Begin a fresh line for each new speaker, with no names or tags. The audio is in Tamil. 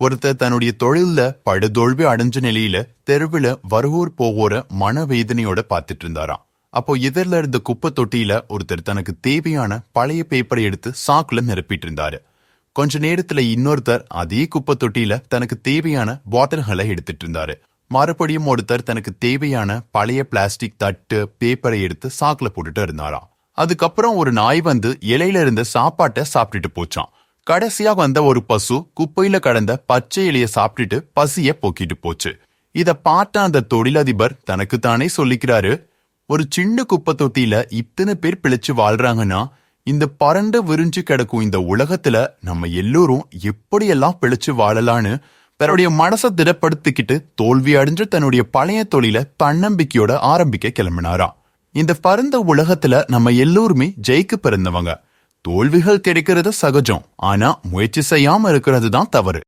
ஒருத்தர் தன்னுடைய தொழில்ல படுதோல்வி அடைஞ்ச நிலையில தெருவுல வருவோர் போவோர மனவேதனையோட பார்த்துட்டு இருந்தாராம். அப்போ எதிரில இருந்த குப்பை தொட்டியில ஒருத்தர் தனக்கு தேவையான பழைய பேப்பரை எடுத்து சாக்குல நிரப்பிட்டு இருந்தாரு. கொஞ்ச நேரத்துல இன்னொருத்தர் அதே குப்பை தொட்டியில தனக்கு தேவையான பாட்டில்களை எடுத்துட்டு இருந்தாரு. மறுபடியும் ஒருத்தர் தனக்கு தேவையான பழைய பிளாஸ்டிக் தட்டு பேப்பரை எடுத்து சாக்குல போட்டுட்டு இருந்தாராம். அதுக்கப்புறம் ஒரு நாய் வந்து இலையில இருந்த சாப்பாட்டை சாப்பிட்டுட்டு போச்சான் கடைசியா வந்த ஒரு பசு குப்பையில கடந்த பச்சை இலைய சாப்பிட்டுட்டு பசிய போக்கிட்டு போச்சு. இத பார்த்த அந்த தொழிலதிபர் தனக்கு தானே சொல்லிக்கிறாரு ஒரு சின்ன குப்பை தொட்டியில இத்தனை பேர் பிழைச்சு வாழ்றாங்கன்னா இந்த பரண்டு விரிஞ்சு கிடக்கும் இந்த உலகத்துல நம்ம எல்லோரும் எப்படியெல்லாம் பிழைச்சு வாழலான்னு தன்னுடைய மனசை திடப்படுத்திக்கிட்டு தோல்வி அடைஞ்சு தன்னுடைய பழைய தொழில தன்னம்பிக்கையோட ஆரம்பிக்க கிளம்பினாராம். இந்த பரந்த உலகத்துல நம்ம எல்லோருமே ஜெயிக்க பிறந்தவங்க. தோல்விகள் கிடைக்கிறது சகஜம். ஆனா முயற்சி செய்யாம இருக்கிறது தான் தவறு.